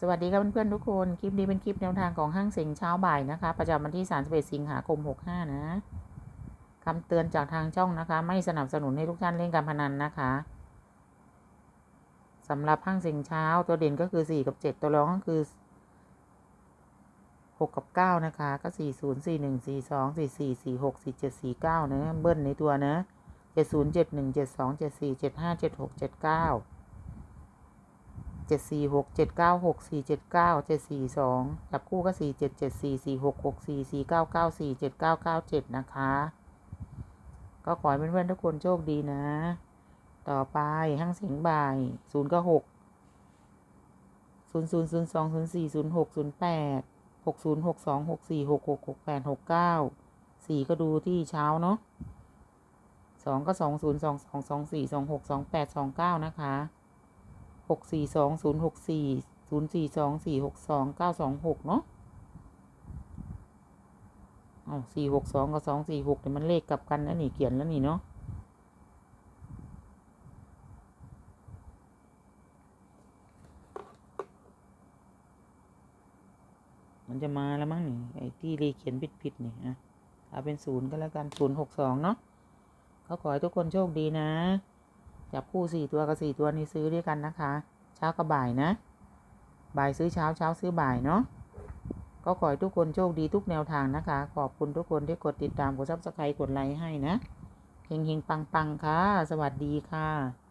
สวัสดีครับเพื่อนๆทุกคน คลิปนี้เป็นคลิปแนวทางของห้างเสียงเช้าบ่ายนะคะ ประจำวันที่31สิงหาคม 65 นะคำเตือนจากทางช่องนะคะ ไม่สนับสนุนให้ทุกท่านเล่นการพนันนะคะสำหรับห้างเสียงเช้าตัวเด่นก็คือ 4 กับ 7 ตัวรองก็คือ 6 กับ 9 นะคะ ก็ 4 0 4 1 4 2 4 4 4 6 4 7 4 9 นะ เบิ้ลในตัวนะ 7 0 7 1 7 2 7 4 7 5 7 6 7 9 เจ็ดสี่หกเจ็ดเก้าหกสี่เจ็ดเก้าเจ็ดสี่สองจับคู่ก็สี่เจ็ดเจ็ดสี่สี่หกหกสี่สี่เก้าเก้าสี่เจ็ดเก้าเก้าเจ็ดนะคะ ก็ขอให้เพื่อนๆทุกคนโชคดีนะ ต่อไปห้างเสียงบ่ายศูนย์ก็หกศูนย์ศูนย์ศูนย์สองศูนย์สี่ศูนย์หกศูนย์แปดหกศูนย์หกสองหกสี่หกหกหกแปดหกเก้าสี่ก็ดูที่เช้าเนาะสองก็สองศูนย์สองสองสองสี่สองหกสองแปดสองเก้านะคะ หกสี่สองศูนย์หกสี่ศูนย์สี่สองสี่หกสองเก้าสองหกเนาะอ๋อสี่หกสองกับสองสี่หกเนี่ยมันเลขกลับกันแล้วนี่เขียนแล้วนี่เนาะมันจะมาแล้วมั้งนี่ไอ้ที่เลขเขียนผิดผิดนี่อะเอาเป็นศูนย์ก็แล้วกันศูนย์หกสองเนาะก็ขอให้ทุกคนโชคดีนะ จับคู่สี่ตัวกับสี่ตัวนี้ซื้อด้วยกันนะคะ เช้ากับบ่ายนะ บ่ายซื้อเช้าเช้าซื้อบ่ายเนาะก็ขอให้ทุกคนโชคดีทุกแนวทางนะคะ ขอบคุณทุกคนที่กดติดตามกดซับสไครต์กดไลค์ให้นะเฮงเฮงปังปังค่ะ สวัสดีค่ะ